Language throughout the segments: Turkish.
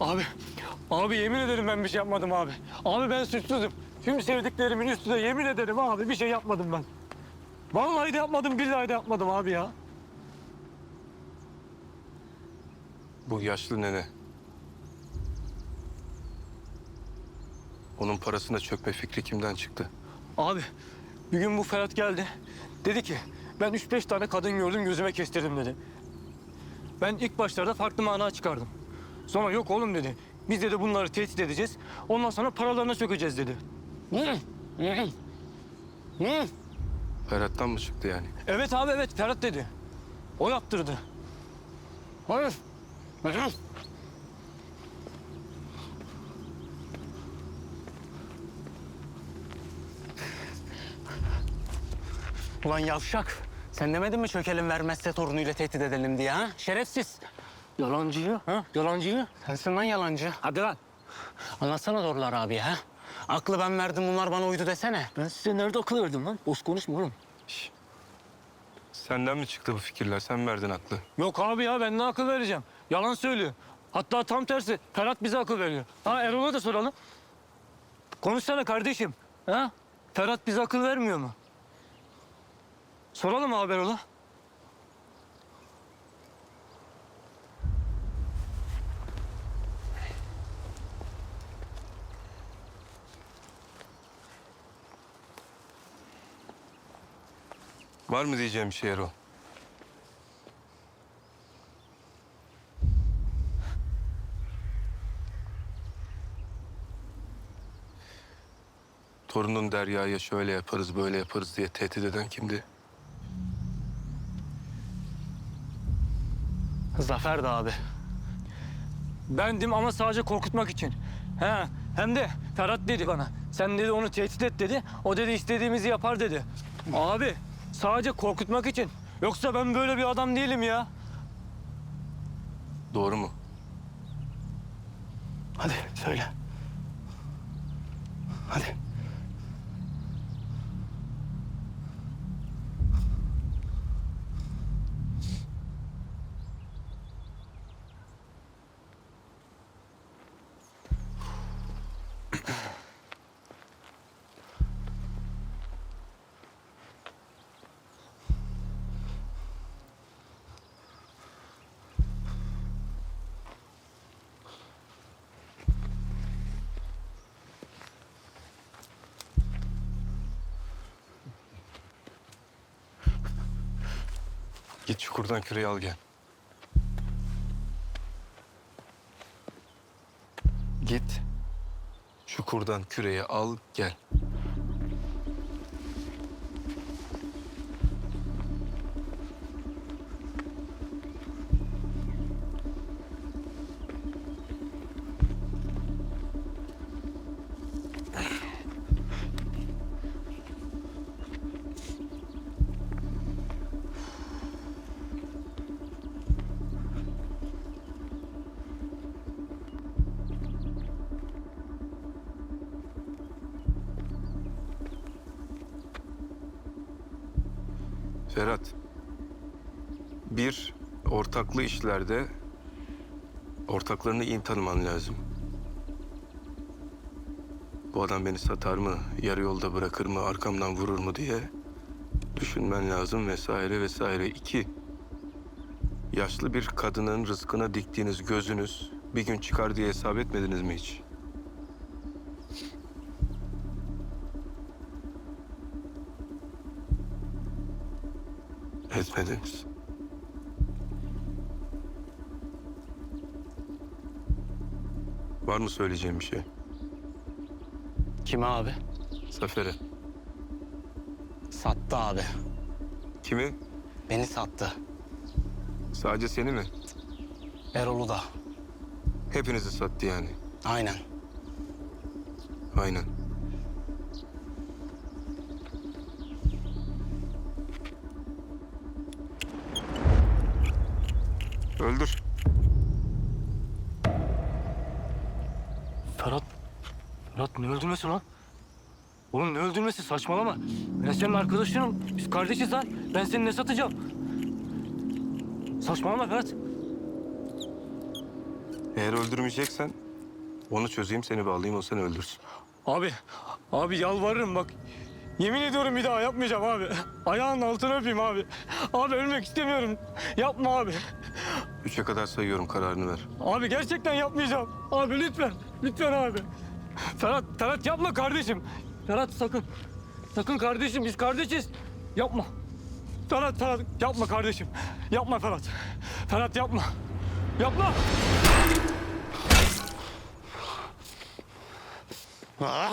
Abi, abi yemin ederim ben bir şey yapmadım abi. Abi ben suçsuzum. Tüm sevdiklerimin üstüne yemin ederim abi bir şey yapmadım ben. Vallahi de yapmadım, billahi de yapmadım abi ya. Bu yaşlı nene. Onun parasına çökme fikri kimden çıktı? Abi bir gün bu Ferhat geldi. Dedi ki ben üç beş tane kadın gördüm gözüme kestirdim dedi. Ben ilk başlarda farklı mana çıkardım. Sonra yok oğlum dedi. Biz dedi bunları tehdit edeceğiz. Ondan sonra paralarına çökeceğiz dedi. Hı, hı, hı. Ferhat'tan mı çıktı yani? Evet abi evet Ferhat dedi. O yaptırdı. Hayır. Hayır. Ulan yavşak. Sen demedin mi çökelim vermezse torunuyla tehdit edelim diye ha? Şerefsiz. Yalancıyı, ha? Yalancıyı. Sensin lan yalancı. Hadi lan. Anlatsana doğrular abi ha. Aklı ben verdim bunlar bana uydu desene. Ben size nerede akıl verdim lan? Boş konuşma oğlum. Senden mi çıktı bu fikirler? Sen verdin aklı. Yok abi ya ben ne akıl vereceğim? Yalan söylüyor. Hatta tam tersi Ferhat bize akıl veriyor. Ha Erol'a da soralım. Konuşsana kardeşim. Ha? Ferhat bize akıl vermiyor mu? Soralım abi Erol'a. Var mı diyeceğim bir şey Erol? Torunun Derya'ya şöyle yaparız, böyle yaparız diye tehdit eden kimdi? Zafer de abi. Bendim ama sadece korkutmak için. He, hem de Ferhat dedi bana. Sen dedi onu tehdit et dedi. O dedi istediğimizi yapar dedi. Abi sadece korkutmak için. Yoksa ben böyle bir adam değilim ya. Doğru mu? Hadi söyle. Hadi. Git çukurdan küreği al gel. Git. Çukurdan küreği al gel. Ferhat. Bir, ortaklı işlerde ortaklarını iyi tanıman lazım. Bu adam beni satar mı, yarı yolda bırakır mı, arkamdan vurur mu diye düşünmen lazım vesaire vesaire. İki, yaşlı bir kadının rızkına diktiğiniz gözünüz bir gün çıkar diye hesap etmediniz mi hiç? Etmediniz. Var mı söyleyeceğim bir şey? Kime abi? Zafer'e. Sattı abi. Kimi? Beni sattı. Sadece seni mi? Erol'u da. Hepinizi sattı yani. Aynen. Aynen. Öldür. Ferhat, Ferhat ne öldürmesi lan? Oğlum ne öldürmesi saçmalama. Ben senin arkadaşınım. Biz kardeşiz lan. Ben seni ne satacağım? Saçmalama Ferhat. Eğer öldürmeyeceksen onu çözeyim seni bağlayayım o seni öldürsün. Abi, abi yalvarırım bak. Yemin ediyorum bir daha yapmayacağım abi. Ayağının altına öpeyim abi. Abi ölmek istemiyorum. Yapma abi. Üçe kadar sayıyorum kararını ver. Abi gerçekten yapmayacağım. Abi lütfen. Lütfen abi. Ferhat, Ferhat yapma kardeşim. Ferhat sakın. Sakın kardeşim biz kardeşiz. Yapma. Ferhat, Ferhat yapma kardeşim. Yapma Ferhat. Ferhat yapma. Yapma. Aa!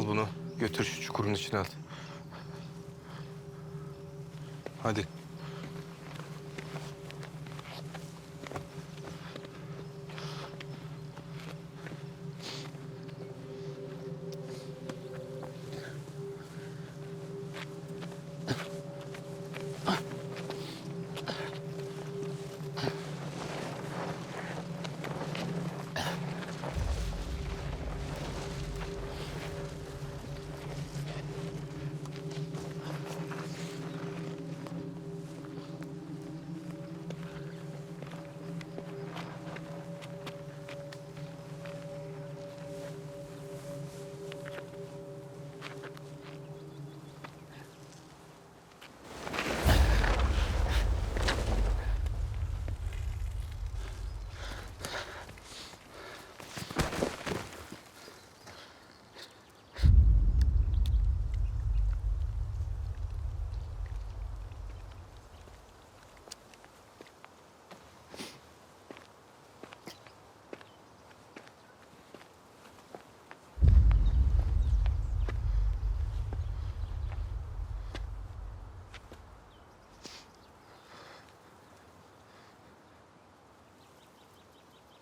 Al bunu götür şu çukurun içine at. Hadi.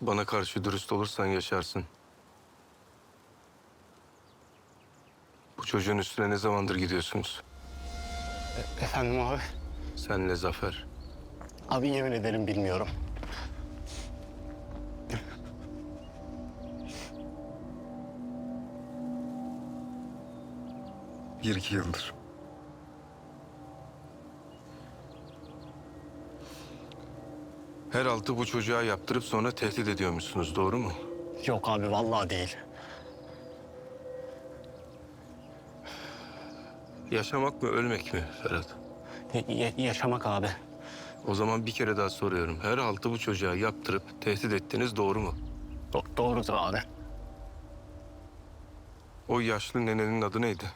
Bana karşı dürüst olursan yaşarsın. Bu çocuğun üstüne ne zamandır gidiyorsunuz? Efendim abi? Senle Zafer. Abi yemin ederim bilmiyorum. Bir iki yıldır. Her altı bu çocuğa yaptırıp sonra tehdit ediyormuşsunuz, doğru mu? Yok abi vallahi değil. Yaşamak mı, ölmek mi Ferhat? Ya- ya- yaşamak abi. O zaman bir kere daha soruyorum. Her altı bu çocuğa yaptırıp tehdit ettiniz, doğru mu? Do- doğrudur abi. O yaşlı nenenin adı neydi?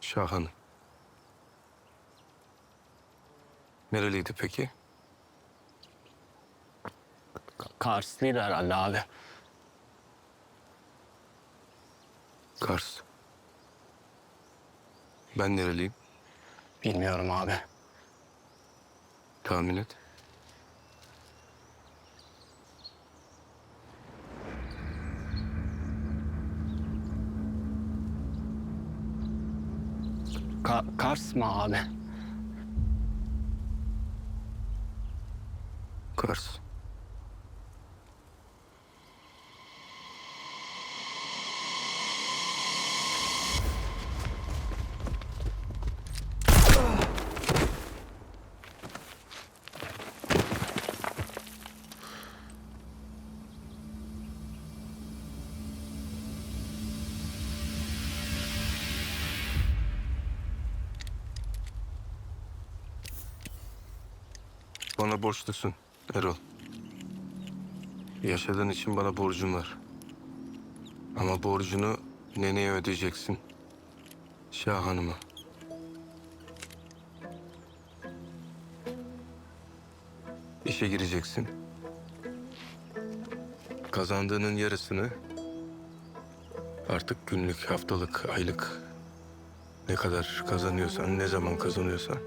Şahan. Nereliydi peki? Ka- Karslıydı herhalde abi. Kars. Ben nereliyim? Bilmiyorum abi. Tahmin et. Ka- Kars mı abi? Kars. Bana borçlusun Erol. Yaşadığın için bana borcum var. Ama borcunu neneye ödeyeceksin. Şah Hanım'a. İşe gireceksin. Kazandığının yarısını artık günlük, haftalık, aylık ne kadar kazanıyorsan, ne zaman kazanıyorsan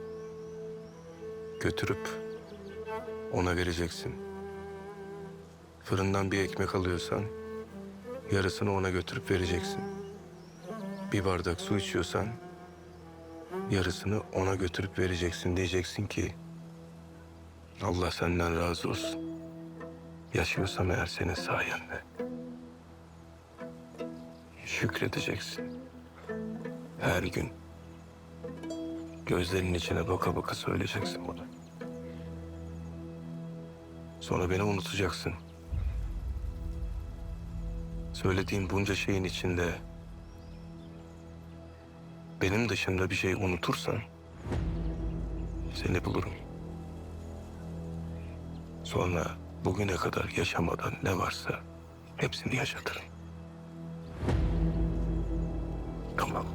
götürüp ona vereceksin. Fırından bir ekmek alıyorsan yarısını ona götürüp vereceksin. Bir bardak su içiyorsan yarısını ona götürüp vereceksin. Diyeceksin ki Allah senden razı olsun. Yaşıyorsam eğer senin sayende. Şükredeceksin. Her gün gözlerinin içine baka baka söyleyeceksin bunu. Sonra beni unutacaksın. Söylediğim bunca şeyin içinde benim dışında bir şey unutursan seni bulurum. Sonra bugüne kadar yaşamadan ne varsa hepsini yaşatırım. Tamam.